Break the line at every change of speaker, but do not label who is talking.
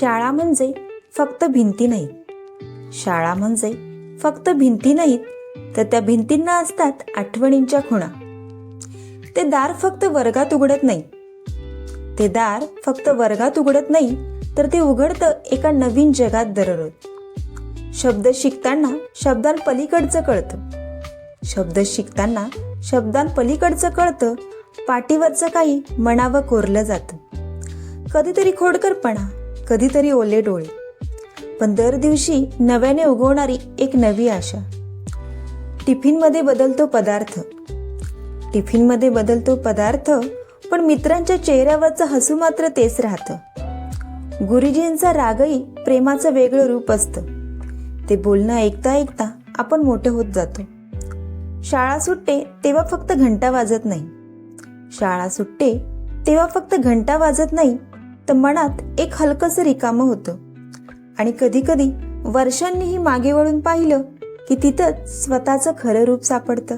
शाळा म्हणजे फक्त भिंती नाहीत शाळा म्हणजे फक्त भिंती नाहीत तर त्या भिंतींना असतात आठवणींच्या खुणा. ते दार फक्त वर्गात उघडत नाही. ते दार फक्त वर्गात उघडत नाही तर ते उघडतं एका नवीन जगात दररोज. शब्द शिकताना शब्दांपलीकडचं कळतं. शब्द शिकताना शब्दांपलीकडचं कळतं पाठीवरचं काही मनावं कोरलं जातं. कधीतरी खोडकरपणा कधीतरी ओले डोळे. पण दर दिवशी नव्याने उगवणारी एक नवी आशा. टिफिनमध्ये बदलतो पदार्थ. टिफिनमध्ये बदलतो पदार्थ पण मित्रांच्या चेहऱ्यावरचं हसू मात्र तेच राहतं. गुरुजींचा रागही प्रेमाचं वेगळं रूप असतं. ते बोलणं ऐकता ऐकता आपण मोठे होत जातो. शाळा सुटते तेव्हा फक्त घंटा वाजत नाही. शाळा सुटते तेव्हा फक्त घंटा वाजत नाही तर मनात एक हलकंसं रिकामं होतं. आणि कधी कधी वर्षांनीही मागे वळून पाहिलं की तिथंच स्वतःचं खरं रूप सापडतं.